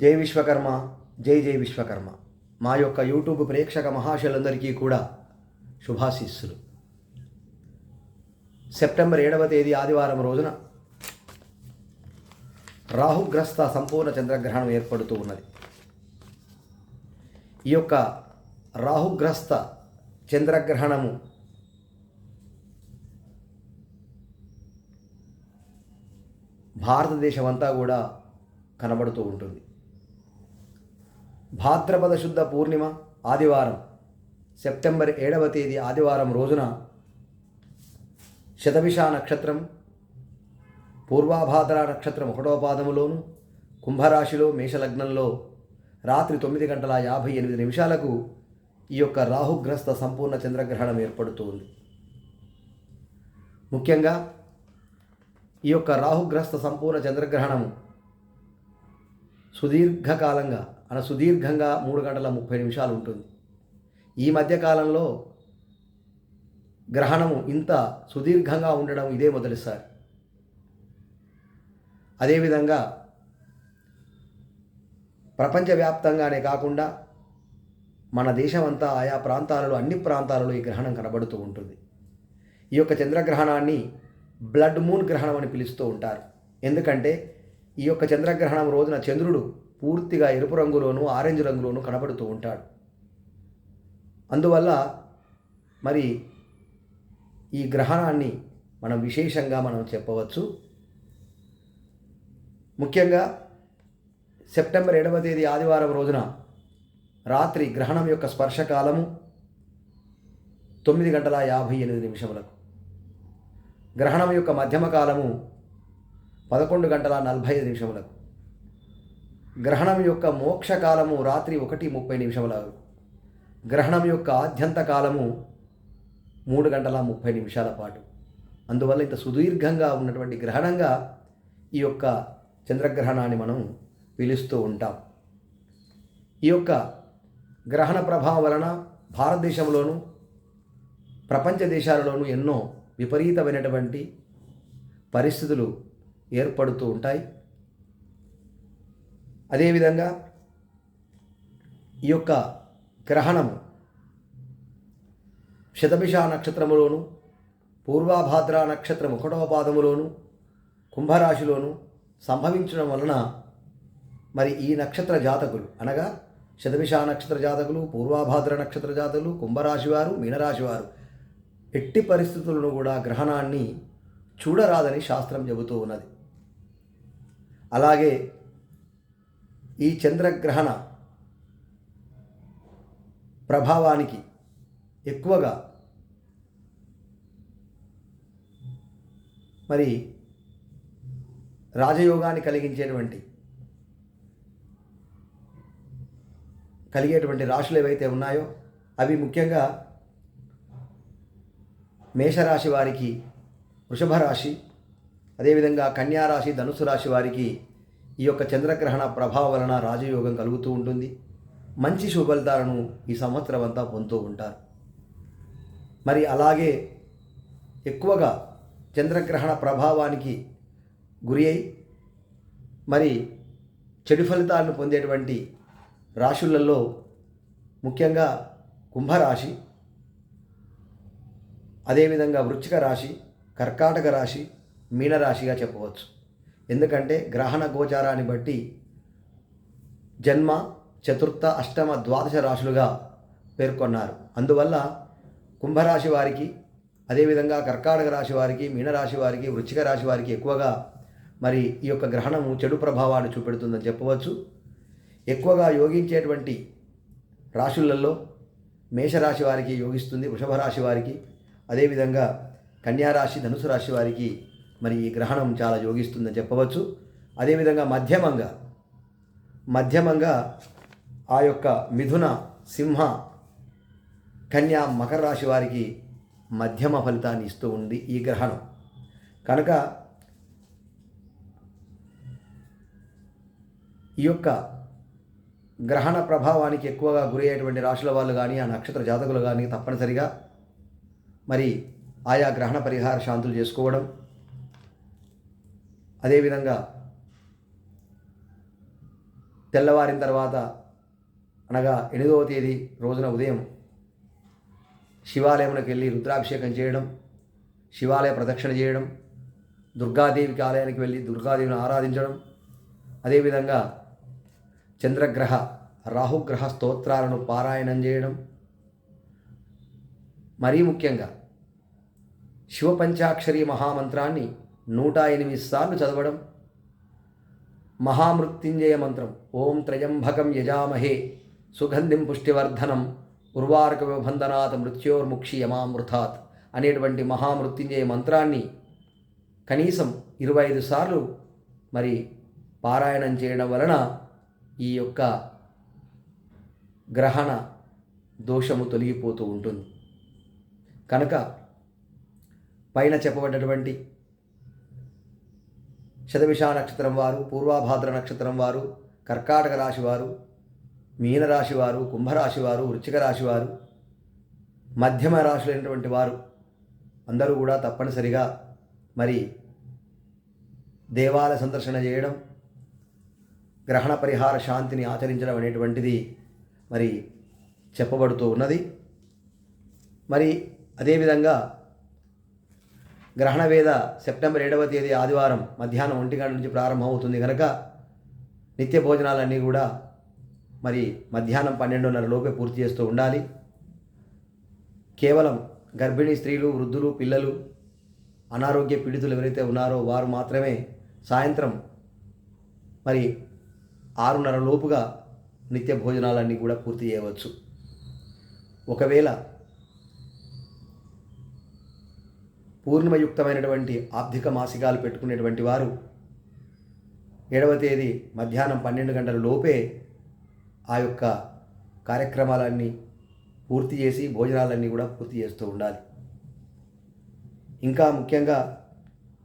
జై విశ్వకర్మ జై జై విశ్వకర్మ. మా యొక్క యూట్యూబ్ ప్రేక్షక మహాశయులందరికీ కూడా శుభాశీస్సులు. సెప్టెంబర్ ఏడవ తేదీ ఆదివారం రోజున రాహుగ్రస్త సంపూర్ణ చంద్రగ్రహణం ఏర్పడుతూ ఉన్నది. ఈ యొక్క రాహుగ్రస్త చంద్రగ్రహణము భారతదేశం అంతా కూడా కనబడుతూ ఉంటుంది. భాద్రపద శుద్ధ పూర్ణిమ ఆదివారం సెప్టెంబర్ ఏడవ తేదీ ఆదివారం రోజున శతభిష నక్షత్రం పూర్వాభాద్ర నక్షత్రం ఒకటవ పాదములోను కుంభరాశిలో మేషలగ్నంలో రాత్రి తొమ్మిది గంటల యాభై ఎనిమిది నిమిషాలకు ఈ యొక్క రాహుగ్రస్త సంపూర్ణ చంద్రగ్రహణం ఏర్పడుతుంది. ముఖ్యంగా ఈ యొక్క రాహుగ్రస్త సంపూర్ణ చంద్రగ్రహణం సుదీర్ఘకాలంగా అన సుదీర్ఘంగా మూడు గంటల ముప్పై నిమిషాలు ఉంటుంది. ఈ మధ్యకాలంలో గ్రహణము ఇంత సుదీర్ఘంగా ఉండడం ఇదే మొదటిసారి అదేవిధంగా ప్రపంచవ్యాప్తంగానే కాకుండా మన దేశమంతా ఆయా ప్రాంతాలలో అన్ని ప్రాంతాలలో ఈ గ్రహణం కనబడుతూ ఉంటుంది. ఈ యొక్క చంద్రగ్రహణాన్ని బ్లడ్ మూన్ గ్రహణం అని పిలుస్తూ ఉంటారు. ఎందుకంటే ఈ యొక్క చంద్రగ్రహణం రోజున చంద్రుడు పూర్తిగా ఎరుపు రంగులోను ఆరెంజ్ రంగులోను కనబడుతూ ఉంటాడు. అందువల్ల మరి ఈ గ్రహణాన్ని మనం విశేషంగా మనం చెప్పవచ్చు. ముఖ్యంగా సెప్టెంబర్ ఏడవ తేదీ ఆదివారం రోజున రాత్రి గ్రహణం యొక్క స్పర్శకాలము తొమ్మిది గంటల యాభై ఎనిమిది నిమిషములకు. గ్రహణం యొక్క మధ్యమ కాలము పదకొండు గంటల నలభై ఐదు నిమిషములకు. గ్రహణం యొక్క మోక్ష కాలము రాత్రి ఒకటి ముప్పై నిమిషముల గ్రహణం యొక్క ఆద్యంత కాలము మూడు గంటల ముప్పై నిమిషాల పాటు. అందువల్ల ఇంత సుదీర్ఘంగా ఉన్నటువంటి గ్రహణంగా ఈ యొక్క చంద్రగ్రహణాన్ని మనం పిలుస్తూ ఉంటాం. ఈ యొక్క గ్రహణ ప్రభావం వలన భారతదేశంలోనూ ప్రపంచ దేశాలలోనూ ఎన్నో విపరీతమైనటువంటి పరిస్థితులు ఏర్పడుతూ ఉంటాయి. అదేవిధంగా ఈ యొక్క గ్రహణము శతభిష నక్షత్రములోను పూర్వాభాద్ర నక్షత్రం ఒకటవ పాదములోను కుంభరాశిలోను సంభవించడం వలన మరి ఈ నక్షత్ర జాతకులు అనగా శతభిష నక్షత్ర జాతకులు పూర్వాభాద్ర నక్షత్ర జాతకులు కుంభరాశి వారు మీనరాశి వారు ఎట్టి పరిస్థితులను కూడా గ్రహణాన్ని చూడరాదని శాస్త్రం చెబుతూ ఉన్నది. అలాగే ఈ చంద్రగ్రహణ ప్రభావానికి ఎక్కువగా మరి రాజయోగాన్ని కలిగించేటువంటి కలిగేటువంటి రాశులు ఏవైతే ఉన్నాయో అవి ముఖ్యంగా మేషరాశి వారికి వృషభ రాశి అదేవిధంగా కన్యారాశి ధనుసు రాశి వారికి ఈ యొక్క చంద్రగ్రహణ ప్రభావం వలన రాజయోగం కలుగుతూ ఉంటుంది. మంచి శుభలితాలను ఈ సంవత్సరం అంతా పొందుతూ ఉంటారు. మరి అలాగే ఎక్కువగా చంద్రగ్రహణ ప్రభావానికి గురి అయి మరి చెడు ఫలితాలను పొందేటువంటి రాశులలో ముఖ్యంగా కుంభరాశి అదేవిధంగా వృచ్చిక రాశి కర్కాటక రాశి మీనరాశిగా చెప్పవచ్చు. ఎందుకంటే గ్రహణ గోచారాన్ని బట్టి జన్మ చతుర్థ అష్టమ ద్వాదశ రాశులుగా పేర్కొన్నారు. అందువల్ల కుంభరాశి వారికి అదేవిధంగా కర్కాటక రాశి వారికి మీనరాశి వారికి వృచ్చిక రాశి వారికి ఎక్కువగా మరి ఈ యొక్క గ్రహణము చెడు ప్రభావాన్ని చూపెడుతుందని చెప్పవచ్చు. ఎక్కువగా యోగించేటువంటి రాశులలో మేషరాశి వారికి యోగిస్తుంది వృషభ రాశి వారికి అదేవిధంగా కన్యారాశి ధనుసు రాశి వారికి మరి ఈ గ్రహణం చాలా యోగిస్తుందని చెప్పవచ్చు. అదేవిధంగా మధ్యమంగా మధ్యమంగా ఆ యొక్క మిథున సింహ కన్యా మకర రాశి వారికి మధ్యమ ఫలితాన్ని ఇస్తూ ఉంది ఈ గ్రహణం. కనుక ఈ యొక్క గ్రహణ ప్రభావానికి ఎక్కువగా గురయ్యేటువంటి రాశుల వాళ్ళు కానీ ఆ నక్షత్ర జాతకులు కానీ తప్పనిసరిగా మరి ఆయా గ్రహణ పరిహార శాంతులు చేసుకోవడం అదేవిధంగా తెల్లవారిన తర్వాత అనగా ఎనిమిదవ తేదీ రోజున ఉదయం శివాలయంలోకి వెళ్ళి రుద్రాభిషేకం చేయడం శివాలయ ప్రదక్షిణ చేయడం దుర్గాదేవికి ఆలయానికి వెళ్ళి దుర్గాదేవిని ఆరాధించడం అదేవిధంగా చంద్రగ్రహ రాహుగ్రహ స్తోత్రాలను పారాయణం చేయడం. మరీ ముఖ్యంగా శివపంచాక్షరి మహామంత్రాన్ని నూట ఎనిమిది సార్లు చదవడం. మహామృత్యుంజయ మంత్రం. ఓం త్రయంభకం యజామహే. సుగంధిం పుష్టివర్ధనం. ఉర్వారక విబంధనాత్ మృత్యోర్ముక్షి యమామృతాత్ అనేటువంటి మహామృత్యుంజయ మంత్రాన్ని కనీసం ఇరవై ఐదు సార్లు మరి పారాయణం చేయడం వలన ఈ యొక్క గ్రహణ దోషము తొలగిపోతూ ఉంటుంది. కనుక పైన చెప్పబడినటువంటి శతవిష నక్షత్రం వారు పూర్వాభాద్ర నక్షత్రం వారు కర్కాటక రాశివారు మీనరాశివారు మీనరాశి వారు రాశివారు రాశి వారు మధ్యమ రాశులైనటువంటి వారు అందరూ కూడా తప్పనిసరిగా మరి దేవాలయ సందర్శన చేయడం గ్రహణ పరిహార శాంతిని ఆచరించడం అనేటువంటిది మరి చెప్పబడుతూ ఉన్నది. మరి అదేవిధంగా గ్రహణ వేద సెప్టెంబర్ ఏడవ తేదీ ఆదివారం మధ్యాహ్నం ఒంటి గంట నుంచి ప్రారంభమవుతుంది. కనుక నిత్య భోజనాలన్నీ కూడా మరి మధ్యాహ్నం పన్నెండున్నర లోపే పూర్తి చేస్తూ ఉండాలి. కేవలం గర్భిణీ స్త్రీలు వృద్ధులు పిల్లలు అనారోగ్య పీడితులు ఎవరైతే ఉన్నారో వారు మాత్రమే సాయంత్రం మరి ఆరున్నర లోపుగా నిత్య భోజనాలన్నీ కూడా పూర్తి చేయవచ్చు. ఒకవేళ పూర్ణిమయుక్తమైనటువంటి ఆర్థిక మాసికాలు పెట్టుకునేటువంటి వారు ఏడవ తేదీ మధ్యాహ్నం పన్నెండు గంటల లోపే ఆ యొక్క కార్యక్రమాలన్నీ పూర్తి చేసి భోజనాలన్నీ కూడా పూర్తి చేస్తూ ఉండాలి. ఇంకా ముఖ్యంగా